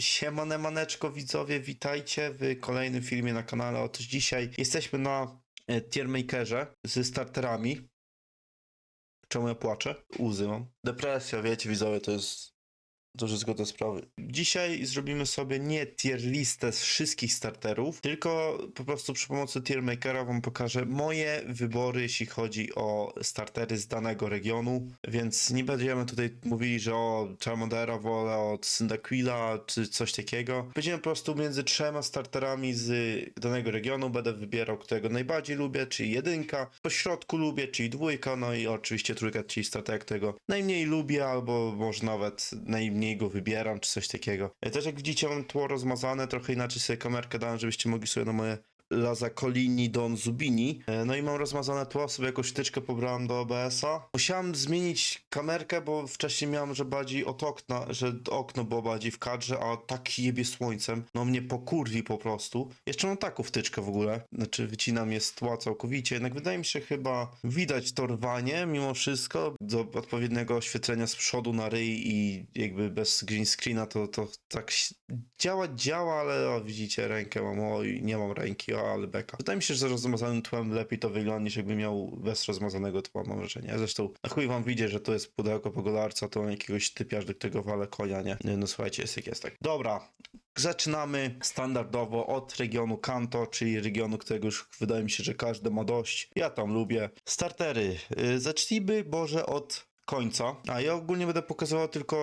Siemane maneczko widzowie, witajcie w kolejnym filmie na kanale. Otóż dzisiaj jesteśmy na e, tiermakerze ze starterami. Czemu ja płaczę? Łzy mam. Depresja, wiecie widzowie, to jest to wszystko te sprawy. Dzisiaj zrobimy sobie nie tier listę z wszystkich starterów, tylko po prostu przy pomocy tiermakera wam pokażę moje wybory, jeśli chodzi o startery z danego regionu, więc nie będziemy tutaj mówili, że o Charmandera wolę od Cyndaquila czy coś takiego. Będziemy po prostu między trzema starterami z danego regionu, będę wybierał, którego najbardziej lubię, czyli jedynka, po środku lubię, czyli dwójka, no i oczywiście trójka, czyli starter, którego najmniej lubię, albo może nawet najmniej go wybieram, czy coś takiego. E, Też jak widzicie mam tło rozmazane, trochę inaczej sobie kamerkę dałem, żebyście mogli sobie na moje Laza Colini Don Zubini. E, No i mam rozmazane tło, sobie jakąś wtyczkę pobrałem do OBS-a. Musiałem zmienić kamerkę, bo wcześniej miałem, że bardziej od okna, że okno było bardziej w kadrze, a tak jebie słońcem. No mnie pokurwi po prostu. Jeszcze mam taką wtyczkę w ogóle. Znaczy wycinam je z tła całkowicie. Jednak wydaje mi się chyba widać to rwanie mimo wszystko. Do odpowiedniego oświetlenia z przodu na ryj i jakby bez green screena to, to tak działa, działa, ale o, widzicie rękę mam, oj, nie mam ręki, o, ale beka. Wydaje mi się, że z rozmazanym tłem lepiej to wygląda niż jakby miał bez rozmazanego tła, mam wrażenie. Zresztą na chuj wam widzę, że to jest pudełko po golarca, to jakiegoś typiarz, do którego wale konia, nie? No słuchajcie, jest jak jest tak. Dobra, Zaczynamy standardowo od regionu Kanto, czyli regionu, którego już wydaje mi się, że każdy ma dość. Ja tam lubię. Startery. Yy, Zacznijmy może od końca. A ja ogólnie będę pokazywał tylko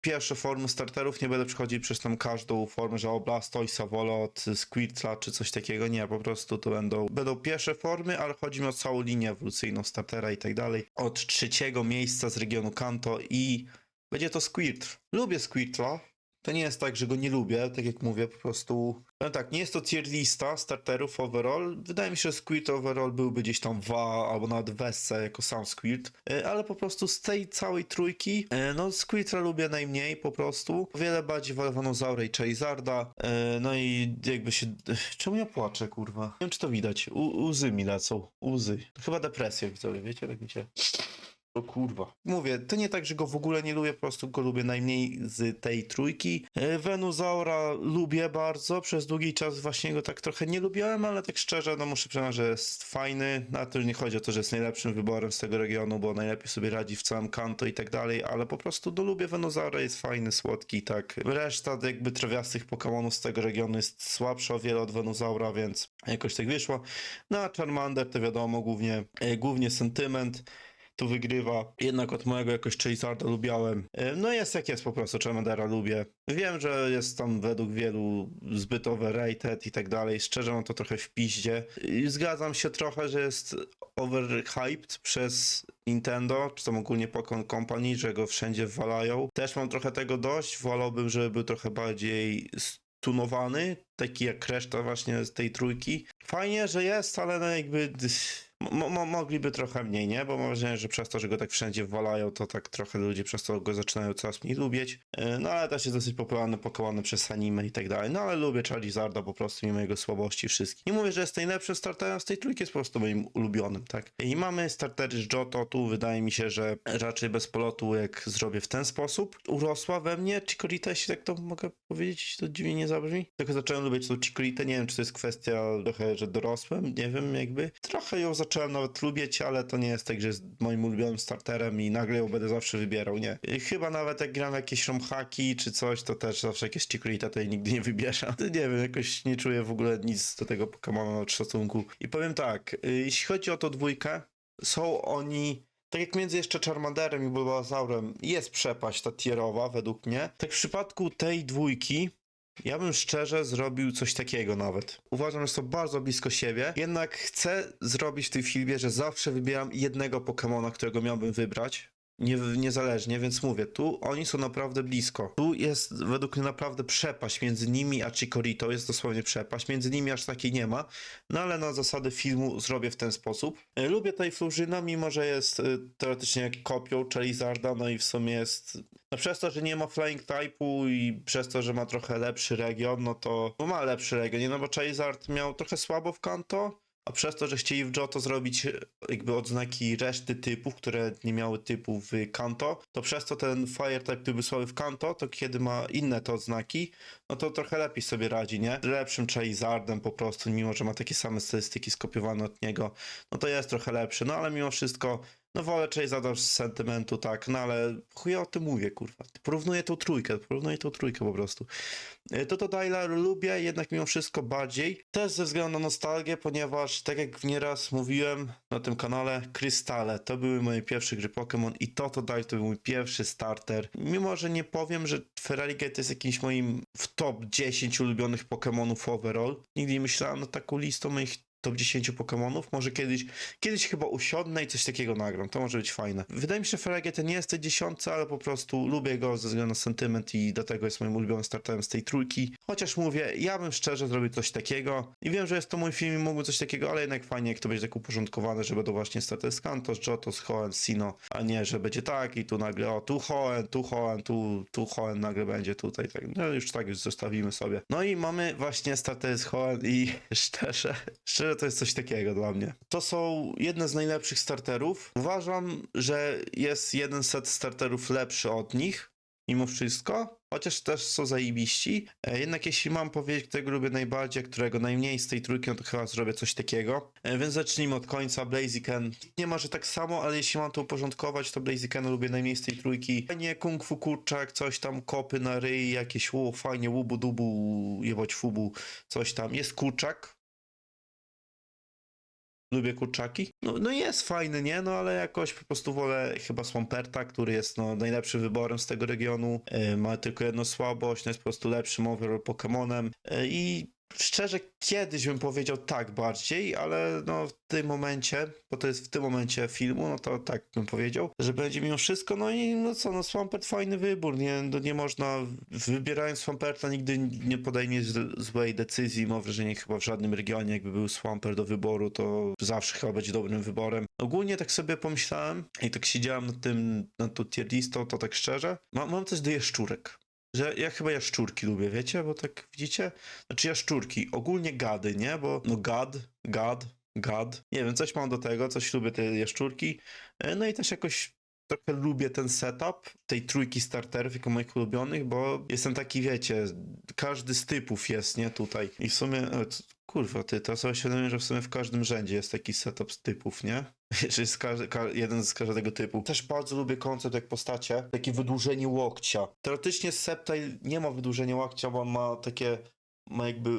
pierwsze formy starterów, nie będę przechodził przez tam każdą formę, że o Blastoisa wolę od Squirtla czy coś takiego. Nie, po prostu to będą, będą pierwsze formy, ale chodzi mi o całą linię ewolucyjną startera i tak dalej. Od trzeciego miejsca z regionu Kanto i będzie to Squirtl. Lubię Squirtla, to nie jest tak, że go nie lubię, tak jak mówię, po prostu. No tak, nie jest to tier lista starterów overall. Wydaje mi się, że Squirt overall byłby gdzieś tam w A albo nawet w SC jako sam Squirt, E, ale po prostu z tej całej trójki, e, no Squirtra lubię najmniej po prostu. O wiele bardziej wolę Vanozaura i Charizarda, e, no i jakby się... Czemu ja płaczę, kurwa? Nie wiem, czy to widać. U, łzy mi lecą, łzy. Chyba depresja, widzowie, wiecie, tak mi się... O kurwa. Mówię, to nie tak, że go w ogóle nie lubię, po prostu go lubię najmniej z tej trójki. E, Venusaura lubię bardzo, przez długi czas właśnie go tak trochę nie lubiłem, ale tak szczerze, no muszę przyznać, że jest fajny. Na to nie chodzi o to, że jest najlepszym wyborem z tego regionu, bo najlepiej sobie radzi w całym kanto i tak dalej, ale po prostu no, lubię Venusaura, jest fajny, słodki, tak. Reszta jakby trawiastych Pokémonów z tego regionu jest słabsza o wiele od Venusaura, więc jakoś tak wyszło. No a Charmander to wiadomo, głównie, e, głównie sentyment tu wygrywa. Jednak od mojego jakoś Charizarda lubiałem. E, No jest jak jest po prostu, Charmandera lubię. Wiem, że jest tam według wielu zbyt overrated i tak dalej. Szczerze mam to trochę w piździe. I zgadzam się trochę, że jest overhyped przez Nintendo, czy tam ogólnie Pokémon Company, że go wszędzie walają. Też mam trochę tego dość. Wolałbym, żeby był trochę bardziej stunowany, taki jak reszta właśnie z tej trójki. Fajnie, że jest, ale no jakby mo- mo- mogliby trochę mniej, nie? Bo mam wrażenie, że przez to, że go tak wszędzie walają, to tak trochę ludzie przez to go zaczynają coraz mniej lubić. E, No ale też jest dosyć popularny Pokémon przez anime i tak dalej. No ale lubię Charizarda po prostu mimo jego słabości wszystkich. Nie mówię, że jest najlepszym starterem z tej trójki, jest po prostu moim ulubionym, tak? I mamy startery z Johto, tu wydaje mi się, że raczej bez polotu, jak zrobię w ten sposób. Urosła we mnie Chikorita, jeśli tak to mogę powiedzieć, to dziwnie nie zabrzmi. Tylko zacząłem lubić tą Chikorita, nie wiem, czy to jest kwestia trochę, że dorosłem, nie wiem, jakby. Trochę ją zacząłem nawet lubić, ale to nie jest tak, że jest moim ulubionym starterem i nagle ją będę zawsze wybierał, nie. I chyba nawet jak gram jakieś romhaki czy coś, to też zawsze jakieś Chikorita to jej nigdy nie wybieram. Nie wiem, jakoś nie czuję w ogóle nic do tego Pokemona od szacunku. I powiem tak, y, jeśli chodzi o tą dwójkę, są oni tak jak między jeszcze Charmanderem i Bulbasaurem jest przepaść ta tierowa według mnie, tak w przypadku tej dwójki ja bym szczerze zrobił coś takiego nawet. Uważam, że są bardzo blisko siebie, jednak chcę zrobić w tym filmie, że zawsze wybieram jednego Pokemona, którego miałbym wybrać. Nie, niezależnie, więc mówię, tu oni są naprawdę blisko. Tu jest według mnie naprawdę przepaść między nimi a Chikorito, jest dosłownie przepaść. Między nimi aż takiej nie ma, no ale na zasady filmu zrobię w ten sposób. E, Lubię tej Flurzyna, mimo że jest e, teoretycznie kopią Charizarda, no i w sumie jest no przez to, że nie ma flying type'u i przez to, że ma trochę lepszy region, no to bo ma lepszy region, nie? No bo Charizard miał trochę słabo w Kanto, a przez to, że chcieli w Johto zrobić e, jakby odznaki reszty typów, które nie miały typu w Kanto, to przez to ten Fire Type, który był w Kanto, to kiedy ma inne te odznaki, no to trochę lepiej sobie radzi, nie? Lepszym Charizardem po prostu, mimo że ma takie same statystyki skopiowane od niego, no to jest trochę lepszy, no ale mimo wszystko no wolę Charizarda z sentymentu, tak, no ale chuja o tym mówię, kurwa. Porównuję tą trójkę, porównuję tą trójkę po prostu. E, To to Dyla lubię, jednak mimo wszystko bardziej. Też ze względu na nostalgię, ponieważ tak jak nieraz mówiłem na tym kanale, Krystale to były moje pierwsze gry Pokémon i to to Dyle to był mój pierwszy starter. Mimo, że nie powiem, że Feraligatr jest jakimś moim w top 10 ulubionych Pokémonów overall. Nigdy nie myślałem nad taką listą moich top 10 Pokémonów. Może kiedyś, kiedyś chyba usiądnę i coś takiego nagram. To może być fajne. Wydaje mi się, że Feraligatr nie jest tej dziesiątce, ale po prostu lubię go ze względu na sentyment i dlatego jest moim ulubionym starterem z tej trójki. Chociaż mówię, ja bym szczerze zrobił coś takiego. I wiem, że jest to mój film i mógłbym coś takiego, ale jednak fajnie, jak to będzie tak uporządkowane, że będą właśnie starter z Kantos, Jotos, Hoenn, Sino, a nie, że będzie tak i tu nagle, o, tu Hoenn, tu Hoenn, tu, tu Hoenn nagle będzie tutaj. Tak. No już tak, już zostawimy sobie. No i mamy właśnie starter z Hoenn i szczerze, szczerze to jest coś takiego dla mnie. To są jedne z najlepszych starterów. Uważam, że jest jeden set starterów lepszy od nich, mimo wszystko, chociaż też są zajebiści. E, Jednak jeśli mam powiedzieć, którego lubię najbardziej, którego najmniej z tej trójki, no to chyba zrobię coś takiego. E, Więc zacznijmy od końca. Blaziken nie ma, że tak samo, ale jeśli mam to uporządkować, to Blazikena lubię najmniej z tej trójki. Fajnie Kung Fu Kurczak, coś tam, kopy na ryj, jakieś ło, fajnie, łubu dubu, jebać fubu, coś tam. Jest Kurczak, lubię kurczaki. No, no jest fajny, nie? No ale jakoś po prostu wolę chyba Swamperta, który jest no, najlepszym wyborem z tego regionu. E, ma tylko jedną słabość, no jest po prostu lepszym overall Pokemonem. E, I szczerze kiedyś bym powiedział tak bardziej, ale no w tym momencie, bo to jest w tym momencie filmu, no to tak bym powiedział, że będzie mimo wszystko, no i no co, no Swampert fajny wybór, nie, no nie można, wybierając Swamperta nigdy nie podejmie złej decyzji, mam wrażenie chyba w żadnym regionie jakby był Swampert do wyboru, to zawsze chyba będzie dobrym wyborem. Ogólnie tak sobie pomyślałem i tak siedziałem nad tym, nad tą tier listą, to tak szczerze, mam, mam coś do jaszczurek. Że ja chyba jaszczurki lubię, wiecie? Bo tak widzicie? Znaczy jaszczurki, ogólnie gady, nie? Bo no gad, gad, gad. Nie wiem, coś mam do tego, coś lubię te jaszczurki. E, No i też jakoś trochę lubię ten setup tej trójki starterów jako moich ulubionych, bo jestem taki, wiecie, każdy z typów jest, nie? Tutaj. I w sumie, kurwa, ty, teraz sobie świadomie, że w sumie w każdym rzędzie jest taki setup z typów, nie? Każdy, ka, jeden z każdego typu. Też bardzo lubię koncept jak postacie, takie wydłużenie łokcia. Teoretycznie Sceptile nie ma wydłużenia łokcia, bo ma takie ma jakby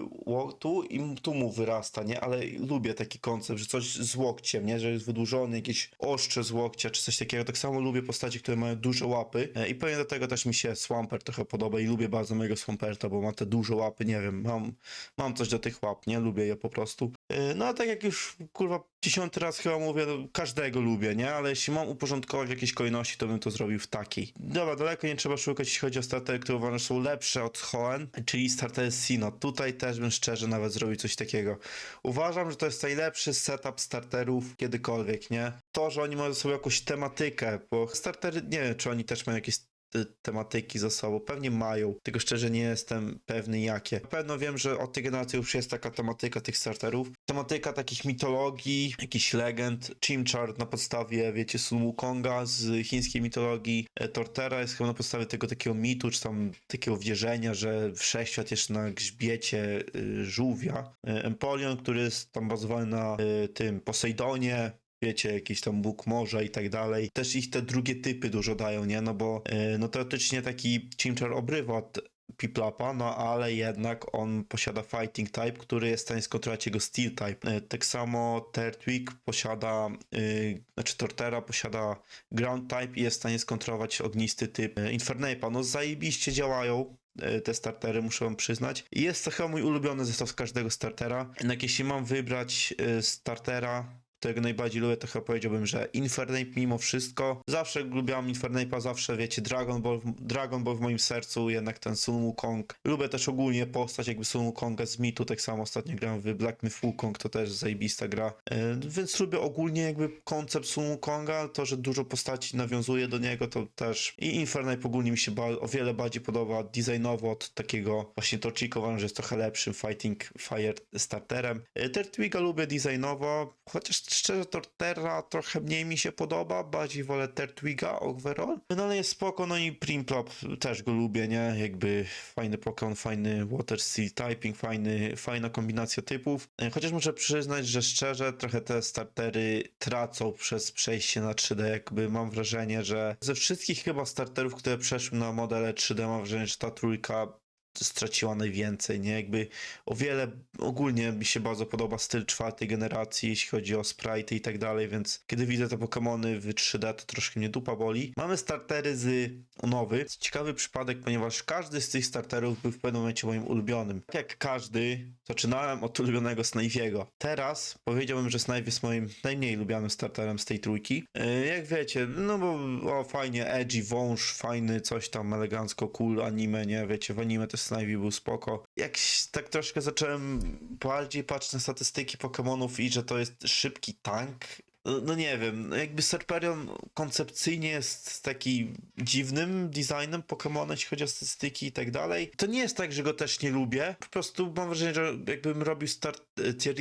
tu i tu mu wyrasta, nie? Ale lubię taki koncept, że coś z łokciem, nie? Że jest wydłużony, jakieś ostrze z łokcia, czy coś takiego. Tak samo lubię postacie, które mają duże łapy E, i pewnie do tego też mi się Swampert trochę podoba i lubię bardzo mojego Swamperta, bo ma te duże łapy, nie wiem, mam, mam coś do tych łap, nie? Lubię je po prostu. E, No a tak jak już, kurwa, dziesiąty raz chyba mówię, no, każdego lubię, nie? Ale jeśli mam uporządkować w jakiejś kolejności, to bym to zrobił w takiej. Dobra, daleko nie trzeba szukać, jeśli chodzi o startery, które uważam, że są lepsze od Hoenn, czyli startery Sino. Tutaj też bym szczerze nawet zrobił coś takiego. Uważam, że to jest najlepszy setup starterów kiedykolwiek, nie? To, że oni mają ze sobą jakąś tematykę, bo startery, nie wiem, czy oni też mają jakieś te- tematyki ze sobą. Pewnie mają, tylko szczerze nie jestem pewny jakie. Na pewno wiem, że od tej generacji już jest taka tematyka tych starterów. Tematyka takich mitologii, jakichś legend. Chimchar na podstawie, wiecie, Sun Wukonga z chińskiej mitologii. E, Tortera jest chyba na podstawie tego takiego mitu, czy tam takiego wierzenia, że wszechświat jest na grzbiecie y, żółwia. E, Empoleon, który jest tam bazowany na y, tym Posejdonie, wiecie, jakiś tam Bóg morza i tak dalej. Też ich te drugie typy dużo dają, nie? No bo e, no teoretycznie taki Chimchar obrywa od Piplapa, no ale jednak on posiada Fighting Type, który jest w stanie skontrolować jego Steel Type. E, Tak samo Turtwig posiada, y, znaczy Tortera posiada Ground Type i jest w stanie skontrolować ognisty typ e, Infernape'a. No zajebiście działają te startery, muszę wam przyznać. Jest to chyba mój ulubiony zestaw z każdego startera. Jednak jeśli mam wybrać startera, którego najbardziej lubię, to chyba powiedziałbym, że Infernape mimo wszystko. Zawsze lubiłam Infernape'a, zawsze wiecie, Dragon Ball, Dragon Ball w moim sercu, jednak ten Sun Wukong. Lubię też ogólnie postać jakby Sun Wukonga z mitu, tak samo ostatnio grałem w Black Myth Wukong, to też zajebista gra. E, więc lubię ogólnie jakby koncept Sun Wukonga, to, że dużo postaci nawiązuje do niego, to też. I Infernape ogólnie mi się o wiele bardziej podoba designowo od takiego właśnie uważam, że jest trochę lepszym Fighting Fire starterem. E, Tertwiga lubię designowo, chociaż szczerze Torterra trochę mniej mi się podoba, bardziej wolę Tertwiga overall. No ale jest spoko, no i Primplop też go lubię, nie? Jakby fajny Pokémon, fajny Water Steel Typing, fajny, fajna kombinacja typów. E, Chociaż muszę przyznać, że szczerze trochę te startery tracą przez przejście na 3D, jakby mam wrażenie, że ze wszystkich chyba starterów, które przeszły na modele 3D, mam wrażenie, że ta trójka straciła najwięcej, nie? Jakby o wiele, ogólnie mi się bardzo podoba styl czwartej generacji, jeśli chodzi o sprite i tak dalej, więc kiedy widzę te Pokémony w 3D, to troszkę mnie dupa boli. Mamy startery z nowy. Ciekawy przypadek, ponieważ każdy z tych starterów był w pewnym momencie moim ulubionym. Tak jak każdy, zaczynałem od ulubionego Snave'ego. Teraz powiedziałbym, że Snave jest moim najmniej lubianym starterem z tej trójki. Yy, Jak wiecie, no bo o, fajnie, edgy, wąż, fajny, coś tam elegancko, cool, anime, nie? Wiecie, w anime też Snivy był spoko. Jak s- tak troszkę zacząłem bardziej patrzeć na statystyki Pokémonów i że to jest szybki tank, no, no nie wiem, no jakby Serperion koncepcyjnie jest taki dziwnym designem Pokemona, jeśli chodzi o statystyki i tak dalej. To nie jest tak, że go też nie lubię, po prostu mam wrażenie, że jakbym robił start, e, tier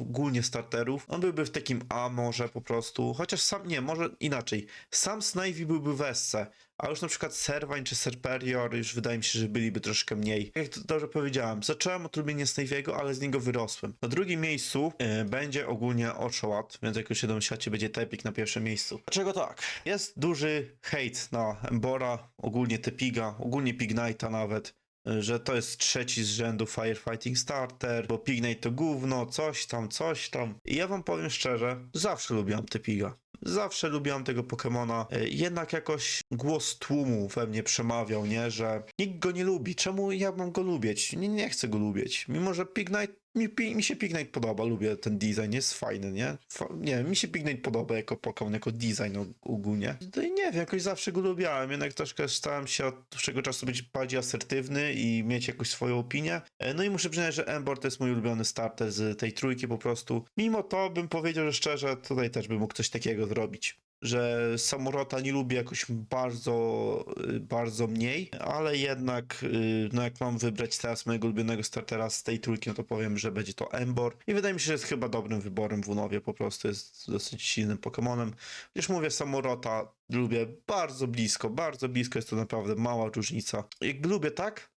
ogólnie starterów, on byłby w takim A może po prostu, chociaż sam, nie, może inaczej, sam Snivy byłby w Essce, a już na przykład Servain czy Serperior już wydaje mi się, że byliby troszkę mniej. Jak to dobrze powiedziałem, zacząłem od lubienia Snave'ego, ale z niego wyrosłem. Na drugim miejscu e, będzie ogólnie Oshawott, więc jak już się domyślacie, będzie Tepik na pierwszym miejscu. Dlaczego tak? Jest duży hejt na Embora, ogólnie Tepiga, ogólnie Pignite'a nawet że to jest trzeci z rzędu Firefighting Starter, bo Pignite to gówno, coś tam, coś tam. I ja wam powiem szczerze, zawsze lubiłam Tepiga. Zawsze lubiłam tego Pokemona, e, jednak jakoś głos tłumu we mnie przemawiał, nie, że nikt go nie lubi, czemu ja mam go lubić? Nie, nie chcę go lubić, mimo że Pignite, mi, mi się Pignite podoba, lubię ten design, jest fajny, nie? Fa nie, mi się Pignite podoba jako Pokemon, jako design og- ogólnie. No i nie wiem, jakoś zawsze go lubiałem, jednak troszkę starałem się od dłuższego czasu być bardziej asertywny i mieć jakąś swoją opinię. E, No i muszę przyznać, że Embor to jest mój ulubiony starter z tej trójki po prostu. Mimo to bym powiedział, że szczerze, tutaj też bym mógł coś takiego zrobić. Że Samurota nie lubię jakoś bardzo, y, bardzo mniej, ale jednak, y, no jak mam wybrać teraz mojego ulubionego startera z tej trójki, no to powiem, że będzie to Embor. I wydaje mi się, że jest chyba dobrym wyborem w Unowie, po prostu jest dosyć silnym Pokemonem. Chociaż mówię, Samurota lubię bardzo blisko, bardzo blisko, jest to naprawdę mała różnica. Jakby lubię tak,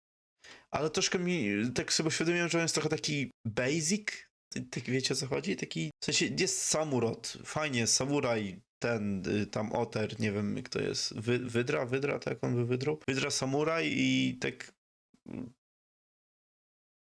ale troszkę mi, tak sobie uświadomiłem, że on jest trochę taki basic, tak wiecie o co chodzi? Taki, w sensie jest samurot, fajnie, samuraj, ten y, tam oter, nie wiem kto jest, Wy, Wydra, Wydra, tak on by Wydrą? Wydra samuraj i tak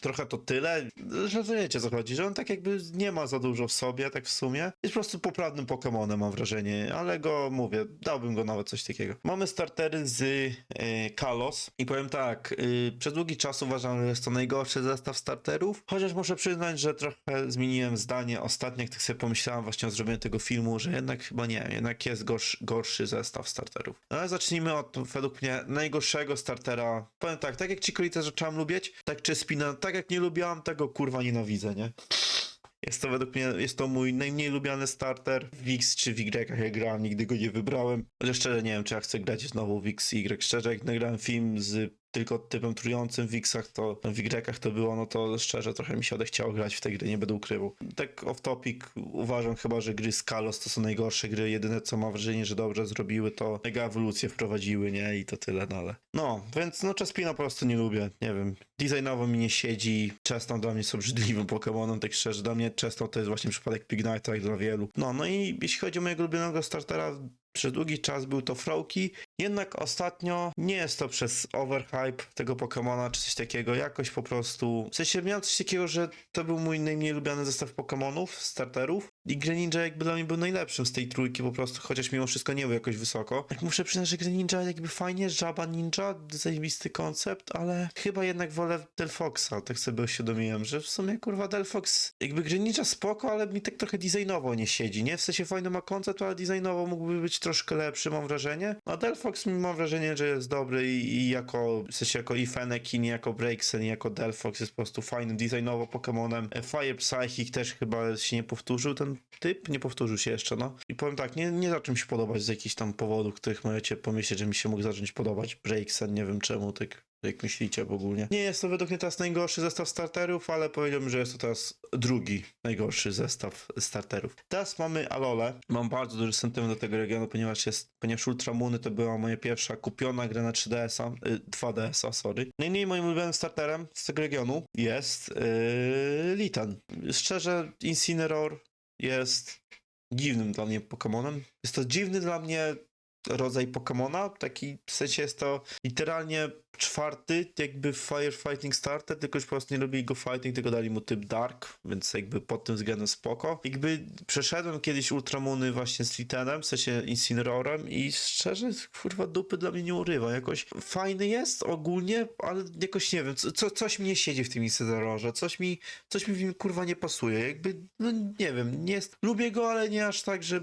trochę to tyle, że wiecie co chodzi, że on tak jakby nie ma za dużo w sobie, tak w sumie. Jest po prostu poprawnym Pokemonem, mam wrażenie, ale go, mówię, dałbym go nawet coś takiego. Mamy startery z e, Kalos i powiem tak, y, przez długi czas uważam, że jest to najgorszy zestaw starterów, chociaż muszę przyznać, że trochę zmieniłem zdanie ostatnio, jak tak sobie pomyślałem właśnie o zrobieniu tego filmu, że jednak chyba nie, jednak jest gorszy, gorszy zestaw starterów. No ale zacznijmy od, według mnie, najgorszego startera. Powiem tak, tak jak Chikorita zacząłem lubić, tak czy Spina, tak jak nie lubiłam, tego kurwa nienawidzę, nie? Jest to według mnie, jest to mój najmniej lubiany starter w X czy w Y, jak grałem, nigdy go nie wybrałem. Chociaż szczerze nie wiem, czy ja chcę grać znowu w X, Y. Szczerze, jak nagrałem film z tylko typem trującym w X-ach, to w Y to było, no to szczerze trochę mi się odechciało grać w te gry, nie będę ukrywał. Tak off topic, uważam chyba, że gry z Kalos to są najgorsze gry, jedyne co mam wrażenie, że dobrze zrobiły, to mega ewolucję wprowadziły, nie? I to tyle, no ale... No, więc no Chespina po prostu nie lubię, nie wiem. Designowo mi nie siedzi, Cheston dla mnie jest obrzydliwym Pokemonem, tak szczerze, dla mnie Cheston to jest właśnie przypadek Pignite'a jak dla wielu. No, no i jeśli chodzi o mojego ulubionego startera, przez długi czas był to Froki, jednak ostatnio nie jest to przez overhype tego Pokemona czy coś takiego, jakoś po prostu... W sensie miałem coś takiego, że to był mój najmniej lubiany zestaw Pokemonów, starterów, i Greninja jakby dla mnie był najlepszym z tej trójki po prostu, chociaż mimo wszystko nie był jakoś wysoko. Jak muszę przyznać, że Greninja jakby fajnie, Jabba Ninja, zajebisty koncept, ale chyba jednak wolę Delphoxa, tak sobie uświadomiłem, że w sumie kurwa Delphox, jakby Greninja spoko, ale mi tak trochę designowo nie siedzi, nie? W sensie fajny ma koncept, ale designowo mógłby być troszkę lepszy, mam wrażenie. A Delphox mam wrażenie, że jest dobry i, i jako, w sensie jako i Fennekin, i jako Breaksen, i jako Delphox jest po prostu fajnym designowo Pokemonem. E, Fire Psychic też chyba się nie powtórzył ten typ, nie powtórzył się jeszcze, no. I powiem tak, nie, nie zaczął się podobać z jakichś tam powodów, których możecie pomyśleć, że mi się mógł zacząć podobać. Breaksen, nie wiem czemu, tak jak myślicie w ogóle. Nie jest to według mnie teraz najgorszy zestaw starterów, ale powiedziałbym, że jest to teraz drugi najgorszy zestaw starterów. Teraz mamy Alole. Mam bardzo duży sentyment do tego regionu, ponieważ jest, ponieważ Ultramuny to była moja pierwsza kupiona gra na 3DS-a, y, 2DS-a, sorry. Najmniej moim ulubionym starterem z tego regionu jest yy, Litan. Szczerze, Incineroar jest dziwnym dla mnie Pokemonem. Jest to dziwny dla mnie rodzaj Pokemona, taki w sensie jest to literalnie czwarty jakby Firefighting Starter, tylko już po prostu nie robili go fighting, tylko dali mu typ Dark, więc jakby pod tym względem spoko. Jakby przeszedłem kiedyś Ultramuny właśnie z Litenem, w sensie Incineroarem i szczerze, kurwa dupy dla mnie nie urywa. Jakoś fajny jest ogólnie, ale jakoś nie wiem, co, co, coś mi nie siedzi w tym Incineroarze, coś mi, coś mi w nim kurwa nie pasuje. Jakby, no nie wiem, nie jest, lubię go, ale nie aż tak, że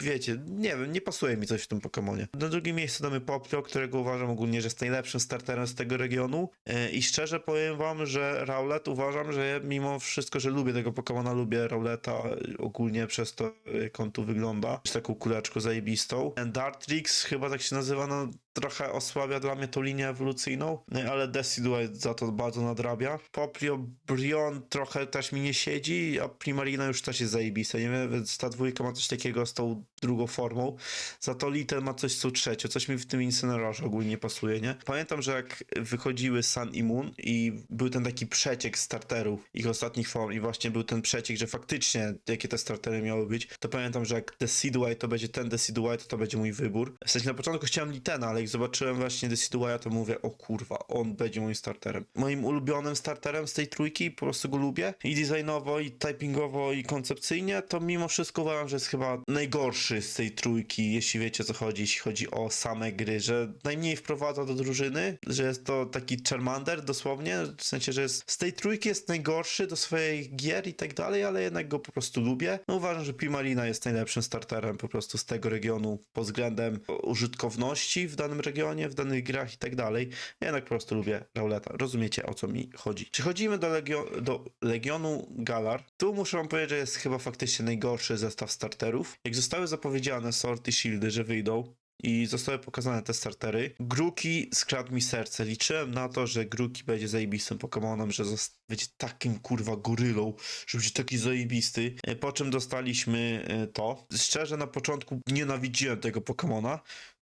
wiecie, nie wiem, nie pasuje mi coś w tym Pokemonie. Na drugim miejscu damy Popio, którego uważam ogólnie, że jest najlepszym starterem z tego regionu E, i szczerze powiem wam, że Rowlet uważam, że mimo wszystko, że lubię tego Pokemona, lubię Rowleta ogólnie przez to, jak on tu wygląda, z taką kuleczką zajebistą. Dartrix chyba tak się nazywa, no trochę osłabia dla mnie tą linię ewolucyjną, e, ale Decidueye za to bardzo nadrabia. Poplio Brion trochę też mi nie siedzi, a Primarina już też jest zajebista, nie wiem, więc ta dwójka ma coś takiego z tą drugą formą. Za to Litten ma coś z tą trzecią, coś mi w tym Incineroarze ogólnie nie pasuje, nie? Pamiętam, że jak wychodziły Sun i Moon i był ten taki przeciek starterów, ich ostatnich form i właśnie był ten przeciek, że faktycznie jakie te startery miały być, to pamiętam, że jak Decidueye to będzie ten Decidueye, to to będzie mój wybór. W sensie na początku chciałem Littena, ale jak zobaczyłem właśnie Decidueya, to mówię, o kurwa, on będzie moim starterem. Moim ulubionym starterem z tej trójki, po prostu go lubię i designowo, i typingowo, i koncepcyjnie, to mimo wszystko uważam, że jest chyba najgorszy z tej trójki, jeśli wiecie o co chodzi, jeśli chodzi o same gry, że najmniej wprowadza do drużyny, że jest to taki Charmander dosłownie, w sensie, że jest, z tej trójki jest najgorszy do swoich gier i tak dalej, ale jednak go po prostu lubię. No uważam, że Primarina jest najlepszym starterem po prostu z tego regionu pod względem użytkowności w danym regionie, w danych grach i tak dalej. Ja jednak po prostu lubię Rauleta. Rozumiecie o co mi chodzi. Przechodzimy do, legio- do Legionu Galar. Tu muszę wam powiedzieć, że jest chyba faktycznie najgorszy zestaw starterów. Jak zostały zapowiedziane Sword i Shieldy, że wyjdą, i zostały pokazane te startery. Gruki skradł mi serce. Liczyłem na to, że Gruki będzie zajebistym Pokemonem, że będzie takim kurwa gorylą, że będzie taki zajebisty. E, Po czym dostaliśmy e, to. Szczerze na początku nienawidziłem tego Pokemona.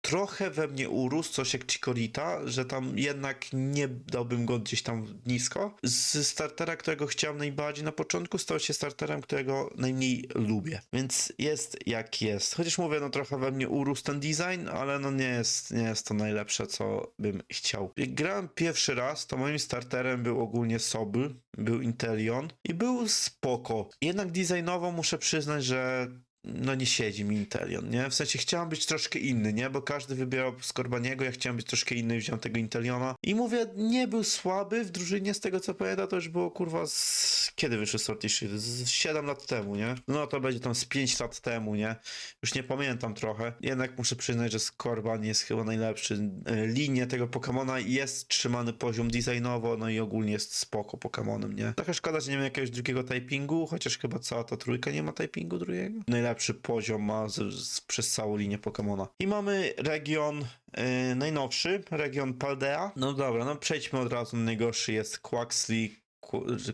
Trochę we mnie urósł coś jak Chikorita, że tam jednak nie dałbym go gdzieś tam nisko. Z startera, którego chciałem najbardziej na początku, stał się starterem, którego najmniej lubię. Więc jest jak jest. Chociaż mówię, no trochę we mnie urósł ten design, ale no nie jest, nie jest to najlepsze, co bym chciał. Jak grałem pierwszy raz, to moim starterem był ogólnie Sobl, był Intelion i był spoko. Jednak designowo muszę przyznać, że no nie siedzi mi Intelion, nie? W sensie chciałem być troszkę inny, nie? Bo każdy wybierał Skorbaniego, ja chciałem być troszkę inny i wziąłem tego Inteliona. I mówię, nie był słaby w drużynie, z tego co pamiętam, to już było kurwa z... Kiedy i Shield? Z 7 lat temu, nie? No to będzie tam z 5 lat temu, nie? Już nie pamiętam trochę. Jednak muszę przyznać, że Skorban jest chyba najlepszy. E, Linie tego Pokemona jest trzymany poziom designowo, no i ogólnie jest spoko Pokemonem, nie? Trochę szkoda, że nie ma jakiegoś drugiego typingu, chociaż chyba cała ta trójka nie ma typingu drugiego. Najlepszy poziom ma z, z, przez całą linię Pokemona. I mamy region e, najnowszy, region Paldea. No dobra, no przejdźmy od razu. Najgorszy jest Quaxley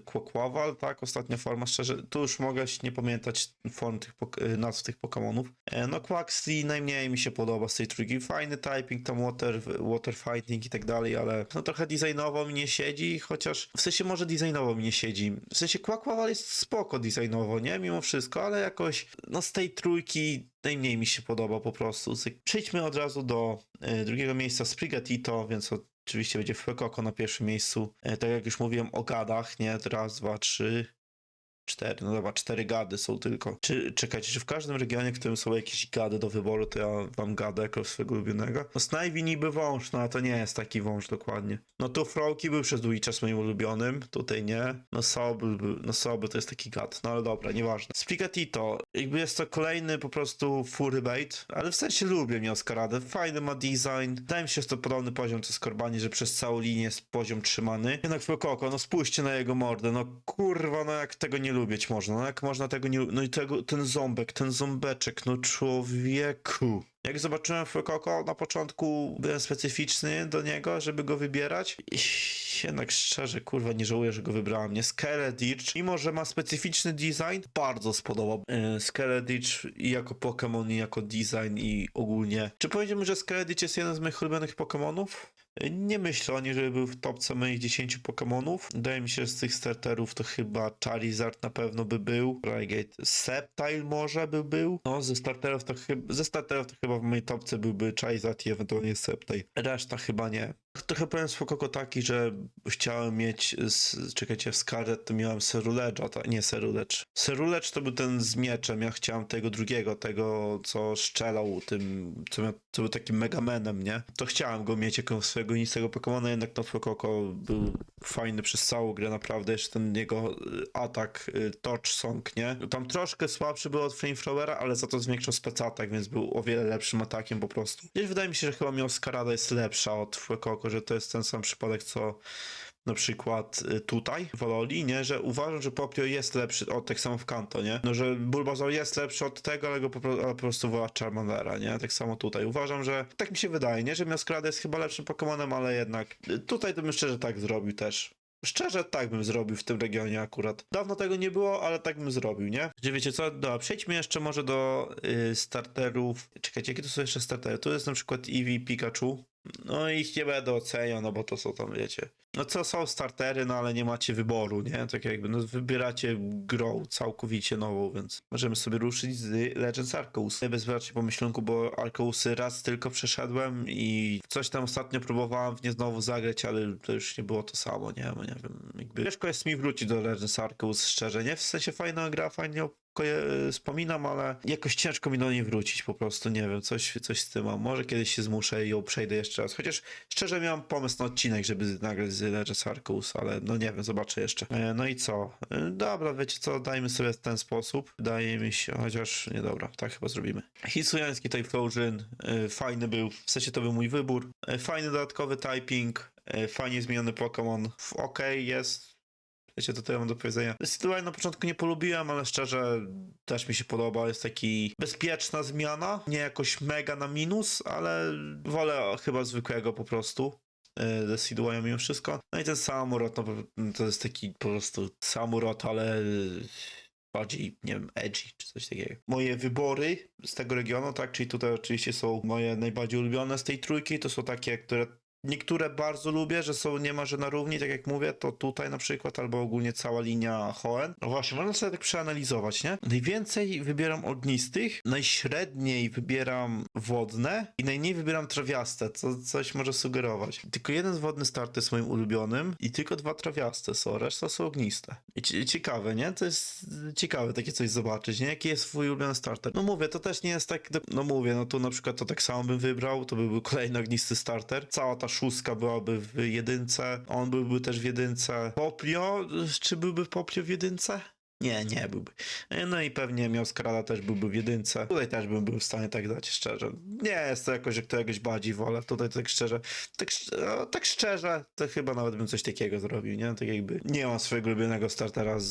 Quaquaval, tak, ostatnia forma, szczerze, tu już mogę się nie pamiętać form tych, y, nazw tych Pokemonów. E, No Quaxley najmniej mi się podoba z tej trójki, fajny typing, tam water, water fighting i tak dalej, ale no trochę designowo mi nie siedzi, chociaż w sensie może designowo mi nie siedzi, w sensie Quaquaval jest spoko designowo, nie, mimo wszystko, ale jakoś, no z tej trójki najmniej mi się podoba po prostu. Przejdźmy od razu do e, drugiego miejsca Sprigatito, więc od Oczywiście będzie Fuecoco na pierwszym miejscu. E, tak jak już mówiłem o gadach, nie? Raz, dwa, trzy, Cztery, no dobra, cztery gady są tylko. Czy, czekajcie, czy w każdym regionie, w którym są jakieś gady do wyboru, to ja wam gadę jako swojego ulubionego? No Snivy niby wąż, no ale to nie jest taki wąż dokładnie. No tu Froki był przez długi czas moim ulubionym, tutaj nie. No Soby, no Soby to jest taki gad, no ale dobra, nieważne. Sprigatito, jakby jest to kolejny po prostu fury bait, ale w sensie lubię Miaskaradę, fajny ma design. Wydaje mi się, że to podobny poziom co Skorbani, że przez całą linię jest poziom trzymany. Jednak Fokoko, no spójrzcie na jego mordę, no kurwa, no jak tego nie lubić można, no jak można tego nie... No i tego, ten ząbek, ten ząbeczek, no człowieku. Jak zobaczyłem Fokoko, na początku byłem specyficzny do niego, żeby go wybierać. I jednak szczerze, kurwa, nie żałuję, że go wybrałem. Nie Skeleditch, mimo że ma specyficzny design, bardzo spodobał. Yy, Skeleditch i jako Pokémon, i jako design, i ogólnie. Czy powiedziałbym, że Skeleditch jest jeden z moich ulubionych Pokémonów? Nie myślę o nim, żeby był w topce moich 10 Pokémonów. Wydaje mi się, że z tych starterów to chyba Charizard na pewno by był. Rygate Sceptile może by był. No, ze starterów to chyba, ze starterów to chyba w mojej topce byłby Charizard i ewentualnie Sceptile. Reszta chyba nie. Trochę powiem spokojnie taki, że chciałem mieć, z, czekajcie, w Scarlet to miałem Serulecza, ta, nie Serulecz. Serulecz to był ten z mieczem, ja chciałem tego drugiego, tego co strzelał tym, co, miał, co był takim megamenem, nie? To chciałem go mieć jako swojego nicego Pokemona, jednak no Fokoko był fajny przez całą grę, naprawdę, jeszcze ten jego y, atak, y, Torch Song, nie? Tam troszkę słabszy był od Flamethrovera, ale za to zwiększał specatak, więc był o wiele lepszym atakiem po prostu. Gdzieś wydaje mi się, że chyba Mioskarada jest lepsza od Fokoko, że to jest ten sam przypadek, co na przykład y, tutaj w Ololi, nie? Że uważam, że Popio jest lepszy od tak samo w Kanto, nie? No, że Bulbasaur jest lepszy od tego, ale go po, ale po prostu woła Charmandera, nie? Tak samo tutaj. Uważam, że tak mi się wydaje, nie? Że Mioskrada jest chyba lepszym Pokemonem, ale jednak y, tutaj to bym szczerze tak zrobił też. Szczerze tak bym zrobił w tym regionie akurat. Dawno tego nie było, ale tak bym zrobił, nie? Gdzie wiecie co? Dobra, przejdźmy jeszcze może do y, starterów. Czekajcie, jakie to są jeszcze startery? Tu jest na przykład Eevee, Pikachu. No ich nie będę oceniał, no bo to są tam, wiecie. No co są startery, no ale nie macie wyboru, nie? Tak jakby, no wybieracie grą całkowicie nową, więc możemy sobie ruszyć z Legends Arceus. Bez braci pomyślunku, bo Arceusy raz tylko przeszedłem i coś tam ostatnio próbowałem w nie znowu zagrać, ale to już nie było to samo, nie? Bo nie wiem, jakby ciężko jest mi wrócić do Legends Arceus, szczerze, nie? W sensie fajna gra, fajnie wspominam, ale jakoś ciężko mi do niej wrócić po prostu, nie wiem, coś, coś z tym mam. Może kiedyś się zmuszę i ją przejdę jeszcze raz. Chociaż szczerze miałem pomysł na odcinek, żeby nagrać z Legends Arceus, ale no nie wiem, zobaczę jeszcze. E, No i co? E, Dobra, wiecie co, dajmy sobie w ten sposób. Wydaje mi się, chociaż nie dobra, tak chyba zrobimy. Hisujański Typhlosion, e, fajny był, w sensie to był mój wybór. Fajny dodatkowy typing, fajnie zmieniony Pokémon, ok, jest, Wiecie, to tyle mam do powiedzenia. Zdecydowanie na początku nie polubiłem, ale szczerze też mi się podoba. Jest taki bezpieczna zmiana. Nie jakoś mega na minus, ale wolę chyba zwykłego po prostu. e, Decydują mimo wszystko. No i ten samurot, no to jest taki po prostu samurot, ale bardziej, nie wiem, edgy czy coś takiego. Moje wybory z tego regionu, tak, czyli tutaj oczywiście są moje najbardziej ulubione z tej trójki, to są takie, które Niektóre bardzo lubię, że są niemalże na równi, tak jak mówię, to tutaj na przykład, albo ogólnie cała linia Hoenn. No właśnie, można sobie tak przeanalizować, nie? Najwięcej wybieram ognistych, najśredniej wybieram wodne i najmniej wybieram trawiaste, co coś może sugerować. Tylko jeden wodny start jest moim ulubionym i tylko dwa trawiaste są, reszta są ogniste. I ci- ciekawe, nie? To jest ciekawe takie coś zobaczyć, nie? Jaki jest twój ulubiony starter? No mówię, to też nie jest tak, no mówię, no tu na przykład to tak samo bym wybrał, to by był kolejny ognisty starter. Cała ta szóstka byłaby w jedynce, on byłby też w jedynce. Poplio, czy byłby Poplio w jedynce? Nie, nie byłby. No i pewnie Mioskrada też byłby w jedynce. Tutaj też bym był w stanie tak dać szczerze. Nie jest to jakoś, że któregoś bardziej wolę. Tutaj tak szczerze, tak, szcz- o, tak szczerze, to chyba nawet bym coś takiego zrobił, nie? Tak jakby nie mam swojego ulubionego startera z,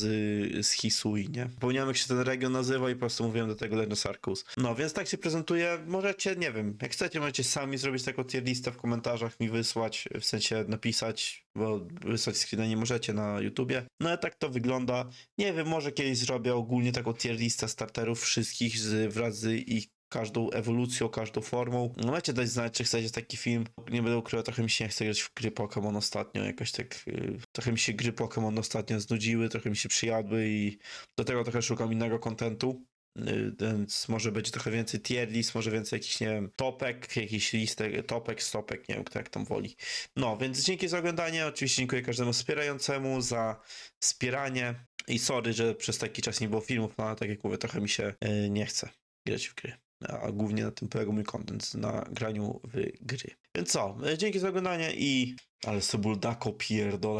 z Hisui, nie? Zapomniałem jak się ten region nazywa i po prostu mówiłem do tego Legends Arceus. No, więc tak się prezentuje. Możecie, nie wiem, jak chcecie, możecie sami zrobić taką tier listę w komentarzach mi wysłać, w sensie napisać, bo wysłać screena nie możecie na YouTubie. No ale tak to wygląda. Nie wiem, może kiedyś zrobię ogólnie taką tier listę starterów wszystkich z, wraz z ich każdą ewolucją, każdą formą. No macie dać znać, czy chcecie taki film. Nie będę ukrywał, trochę mi się nie chce grać w gry Pokémon ostatnio, jakoś tak, yy, trochę mi się gry Pokémon ostatnio znudziły, trochę mi się przyjadły i do tego trochę szukam innego kontentu. Yy, Więc może będzie trochę więcej tier list, może więcej jakichś, nie wiem, topek, jakiś listek, topek, stopek, nie wiem, kto jak tam woli. No, więc dzięki za oglądanie. Oczywiście dziękuję każdemu wspierającemu za wspieranie. I sorry, że przez taki czas nie było filmów, no ale tak jak mówię, trochę mi się e, nie chce grać w gry. A głównie na tym polega mój content, na graniu w gry. Więc co, e, dzięki za oglądanie i... Ale sobie buldako pierdolę.